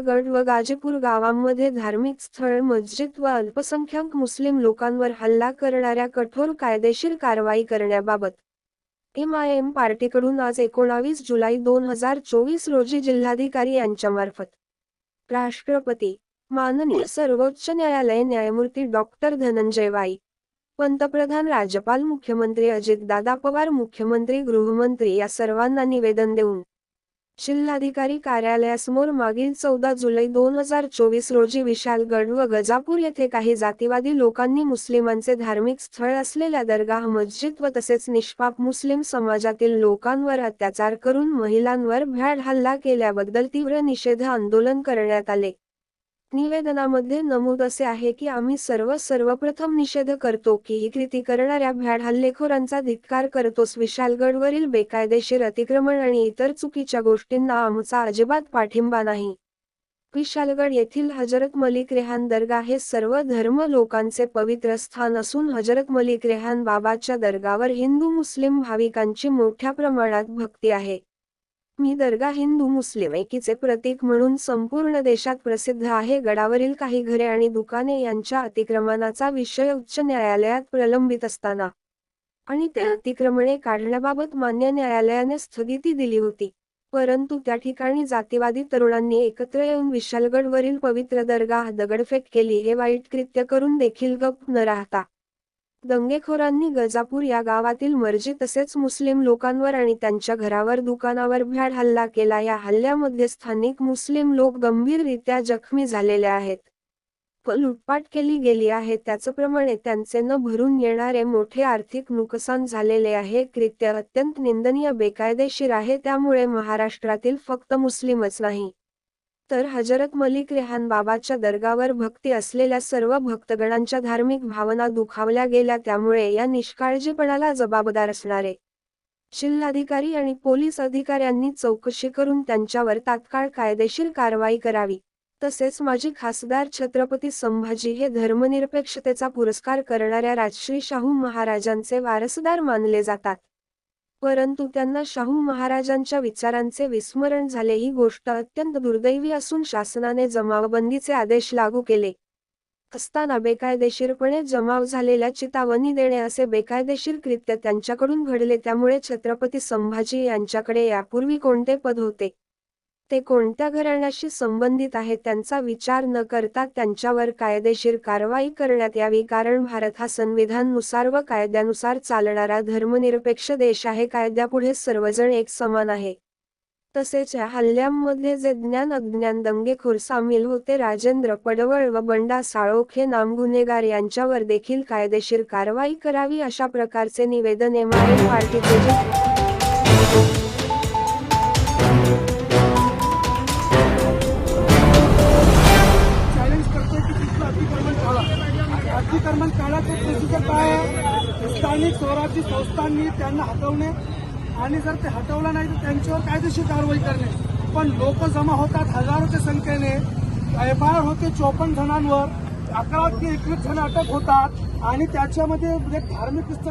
गड व गाजीपूर गावांमध्ये धार्मिक स्थळ मस्जिद व अल्पसंख्याक मुस्लिम लोकांवर हल्ला करणाऱ्या कठोर कायदेशीर कारवाई करण्याबाबत एम आय एम पार्टीकडून आज एकोणावीस जुलै दोन हजार चोवीस रोजी जिल्हाधिकारी यांच्यामार्फत राष्ट्रपती माननीय सर्वोच्च न्यायालय न्यायमूर्ती डॉक्टर धनंजय वाई पंतप्रधान राज्यपाल मुख्यमंत्री अजितदादा पवार मुख्यमंत्री गृहमंत्री या सर्वांना निवेदन देऊन जिल्हाधिकारी कार्यालयासमोर मागील चौदा जुलै दोन हजार चोवीस रोजी विशालगड व गजापूर येथे काही जातीवादी लोकांनी मुस्लिमांचे धार्मिक स्थळ असलेल्या दर्गाह मस्जिद व तसेच निष्पाप मुस्लिम समाजातील लोकांवर अत्याचार करून महिलांवर भ्याड हल्ला केल्याबद्दल तीव्र निषेध आंदोलन करण्यात आले. निवेदनामध्ये नमूद असे आहे की आम्ही सर्व सर्वप्रथम निषेध करतो की ही कृती करणाऱ्या भ्याड हल्लेखोरांचा धिक्कार करतोस. विशालगडवरील बेकायदेशीर अतिक्रमण आणि इतर चुकीच्या गोष्टींना आमचा अजिबात पाठिंबा नाही. विशालगड येथील हजरत मलिक रेहान दर्गा हे सर्व धर्म लोकांचे पवित्र स्थान असून हजरत मलिक रेहान बाबाच्या दर्गावर हिंदू मुस्लिम भाविकांची मोठ्या प्रमाणात भक्ती आहे. मी दर्गा हिंदू मुस्लिम एकीचे प्रतीक म्हणून संपूर्ण देशात प्रसिद्ध आहे. गडावरील काही घरे आणि दुकाने यांच्या अतिक्रमणाचा विषय उच्च न्यायालयात प्रलंबित असताना आणि ते अतिक्रमणे काढण्याबाबत मान्य न्यायालयाने स्थगिती दिली होती. परंतु त्या ठिकाणी जातीवादी तरुणांनी एकत्र येऊन विशालगडवरील पवित्र दर्गाह दगडफेक केली. हे वाईट कृत्य करून देखील गप न राहता दंगेखोरांनी गजापूर या गावातील मर्जी तसेच मुस्लिम लोकांवर आणि त्यांच्या घरावर दुकानावर भ्याड हल्ला केला. या हल्ल्यामध्ये स्थानिक मुस्लिम लोक गंभीररित्या जखमी झालेले आहेत. लुटपाट केली गेली आहे. त्याचप्रमाणे त्यांचे न भरून येणारे मोठे आर्थिक नुकसान झालेले आहे. कृत्य अत्यंत निंदनीय बेकायदेशीर आहे. त्यामुळे महाराष्ट्रातील फक्त मुस्लिमच नाही. तर हजरत मलिक रेहान बाबाच्या दर्गावर भक्ती असलेल्या सर्व भक्तगणांच्या धार्मिक भावना दुखावल्या गेल्या त्यामुळे या निष्काळजीपणाला जबाबदार असणारे जिल्हाधिकारी आणि पोलीस अधिकाऱ्यांनी चौकशी करून त्यांच्यावर तात्काळ कायदेशीर कारवाई करावी. तसेच माजी खासदार छत्रपती संभाजी हे धर्मनिरपेक्षतेचा पुरस्कार करणाऱ्या राजश्री शाहू महाराजांचे वारसदार मानले जातात. परंतु त्यांना शाहू महाराजांच्या विचारांचे विस्मरण झाले. ही गोष्ट अत्यंत दुर्दैवी असून शासनाने जमावबंदीचे आदेश लागू केले. असताना बेकायदेशीरपणे जमाव झालेल्या चितावणी देणे असे बेकायदेशीर कृत्य त्यांच्याकडून घडले. त्यामुळे छत्रपती संभाजी यांच्याकडे यापूर्वी कोणते पद होते? ते कोणत्या घराण्याशी संबंधित आहे त्यांचा विचार न करता त्यांच्यावर कायदेशीर कारवाई करण्यात यावी कारण भारत हा संविधानानुसार व कायद्यानुसार चालणारा धर्मनिरपेक्ष देश आहे. कायद्यापुढे सर्वजण एक समान आहे. तसेच या हल्ल्यांमध्ये जे ज्ञान अज्ञान दंगेखोर सामील होते राजेंद्र पडवळ व बंडा साळोखे नाम गुन्हेगार यांच्यावर देखील कायदेशीर कारवाई करावी अशा प्रकारचे निवेदन एम आय पार्टीचे स्थानिक स्वराज्य संस्थांनी त्यांना हटवणे आणि जर ते हटवलं नाही तर त्यांच्यावर कायदेशीर कारवाई करणे. पण लोक जमा होतात हजारोच्या संख्येने. एफ आय आर होते चोपन्न जणांवर अकरा ते एकवीस जण अटक होतात आणि त्याच्यामध्ये जे धार्मिक स्थळ